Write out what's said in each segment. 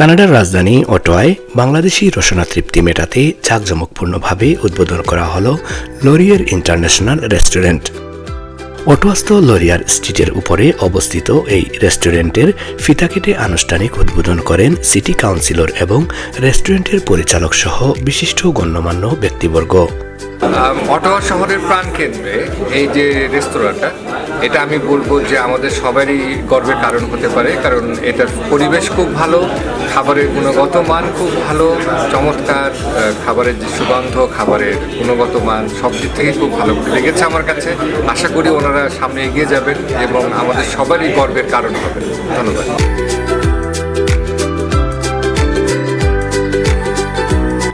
কানাডার রাজধানী অটোয়ায় বাংলাদেশি রসনা তৃপ্তি মেটাতে জাঁকজমকপূর্ণভাবে উদ্বোধন করা হল লরিয়ের ইন্টারন্যাশনাল রেস্টুরেন্ট। অটোয়াস্ত লরিয়ার স্ট্রিটের উপরে অবস্থিত এই রেস্টুরেন্টের ফিতা কেটে আনুষ্ঠানিক উদ্বোধন করেন সিটি কাউন্সিলর এবং রেস্টুরেন্টের পরিচালক সহ বিশিষ্ট গণ্যমান্য ব্যক্তিবর্গ। অটোয়া শহরের প্রাণকেন্দ্রে এই যে রেস্তোরাঁটা এটা আমি বলব যে আমাদের সবারই গর্বের কারণ হতে পারে, কারণ এটার পরিবেশ খুব ভালো, খাবারের গুণগত মান খুব ভালো, চমৎকার খাবারের যে সুগন্ধ, খাবারের গুণগত মান সব দিক থেকে খুব ভালো লেগেছে আমার কাছে। আশা করি ওনারা সামনে এগিয়ে যাবেন এবং আমাদের সবারই গর্বের কারণ হবে। ধন্যবাদ।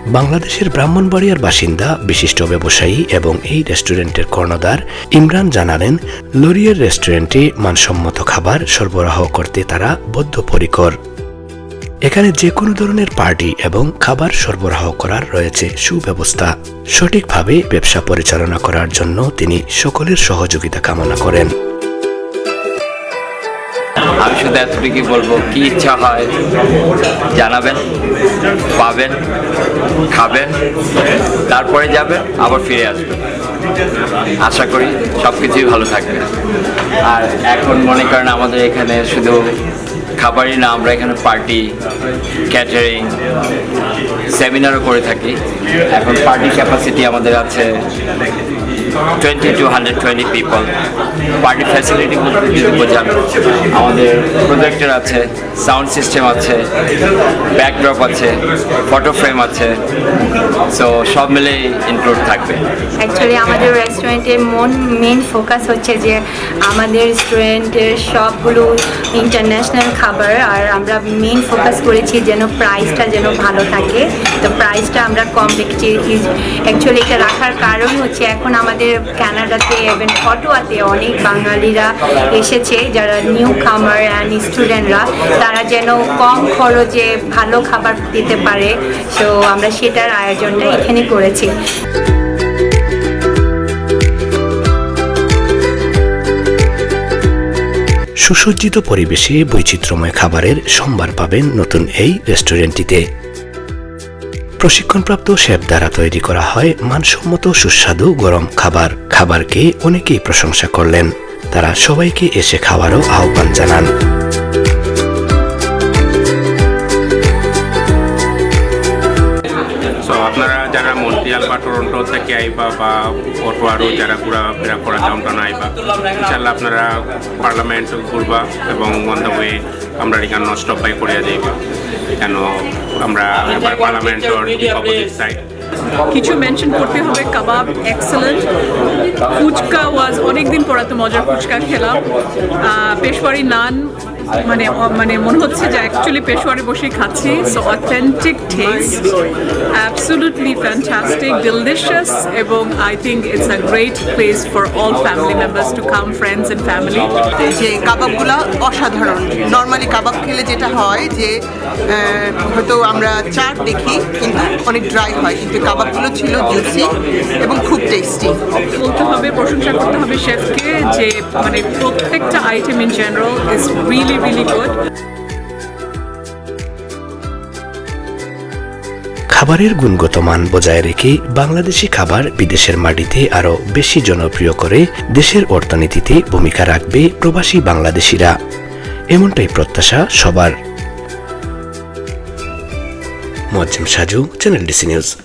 বাংলাদেশের ব্রাহ্মণবাড়িয়ার বাসিন্দা, বিশিষ্ট ব্যবসায়ী এবং এই রেস্টুরেন্টের কর্ণধার ইমরান জানালেন, লরিয়ের রেস্টুরেন্টে মানসম্মত খাবার সরবরাহ করতে তারা বদ্ধপরিকর। এখানে যে কোনো ধরনের পার্টি এবং খাবার সরবরাহ করার রয়েছে সুব্যবস্থা। সঠিকভাবে ব্যবসা পরিচালনা করার জন্য তিনি সকলের সহযোগিতা কামনা করেন। আমি শুধু এতটুকুই বলব, কি ইচ্ছা হয় জানাবেন, পাবেন, খাবেন, তারপরে যাবেন, আবার ফিরে আসবেন। আশা করি সব কিছুই ভালো থাকবে। আর এখন মনে করেন আমাদের এখানে শুধু খাবারই না, আমরা এখানে পার্টি ক্যাটারিং সেমিনারও করে থাকি। এখন পার্টি ক্যাপাসিটি আমাদের আছে twenty to hundred twenty people party facility বলতে যদি বোঝান আমাদের প্রজেক্টর আছে সাউন্ড সিস্টেম আছে ব্যাকড্রপ আছে ফটো ফ্রেম আছে সো সব মিলে ইনক্লুড থাকবে। অ্যাকচুয়ালি আমাদের রেস্টুরেন্টের মন মেন ফোকাস হচ্ছে যে আমাদের রেস্টুরেন্টের সবগুলো ইন্টারন্যাশনাল খাবার, আর আমরা মেন ফোকাস করেছি যেন প্রাইসটা যেন ভালো থাকে। তো প্রাইসটা আমরা কম রেখেছি অ্যাকচুয়ালি এটা রাখার কারণ হচ্ছে এখন আমাদের কানাডাতে এবং অটোয়াতে অনেক বাঙালিরা এসেছে, যারা নিউ কামার অ্যান্ড স্টুডেন্টরা তারা যেন কম খরচে ভালো খাবার দিতে পারে। সো আমরা সেটার আয়োজনটা এখানে করেছি। সুসজ্জিত পরিবেশে বৈচিত্র্যময় খাবারের সম্ভার পাবেন নতুন এই রেস্টুরেন্টটিতে। প্রশিক্ষণপ্রাপ্ত শেফ দ্বারা তৈরি করা হয় মানসম্মত সুস্বাদু গরম খাবার। খাবারকে অনেকেই প্রশংসা করলেন। তারা সবাইকে এসে খাওয়ারও আহ্বান জানান। আপনারা যারা বা টরন্টো থেকে আইবা বা অটোয়ারও যারা ঘোরাফেরা করা ডাউনটাউন আইবা ইনশাল্লাহ আপনারা পার্লামেন্ট ঘুরবা এবং অন দ্য ওয়ে আমরা এখানে নষ্ট বাই করিয়া যাইবা। কেন আমরা এবার পার্লামেন্টর অপোজিট সাইড কিছু মেনশন করতে হবে কাবাব এক্সেলেন্ট ফুচকা ওয়াজ অনেকদিন পর এত মজার ফুচকা খেলাম। আহ, পেশওয়ারি নান মানে মানে মনে হচ্ছে যে অ্যাকচুয়ালি পেশওয়ারে বসেই খাচ্ছি so authentic taste absolutely fantastic delicious এবং I think it's a great place for all family members to come friends and family যে কাবাবগুলো অসাধারণ। নর্মালি কাবাব খেলে যেটা হয় যে হয়তো আমরা চাট দেখি কিন্তু অনেক ড্রাই হয়। কিন্তু কাবাবগুলো ছিল জুসি এবং খুব টেস্টি বলতে হবে প্রশংসা করতে হবে শেফকে যে মানে প্রত্যেকটা item in general is really really good খাবারের গুণগত মান বজায় রেখে বাংলাদেশি খাবার বিদেশের মাটিতে আরও বেশি জনপ্রিয় করে দেশের অর্থনীতিতে ভূমিকা রাখবে প্রবাসী বাংলাদেশিরা। এমনটাই প্রত্যাশা সবার। Saju, channel DC news.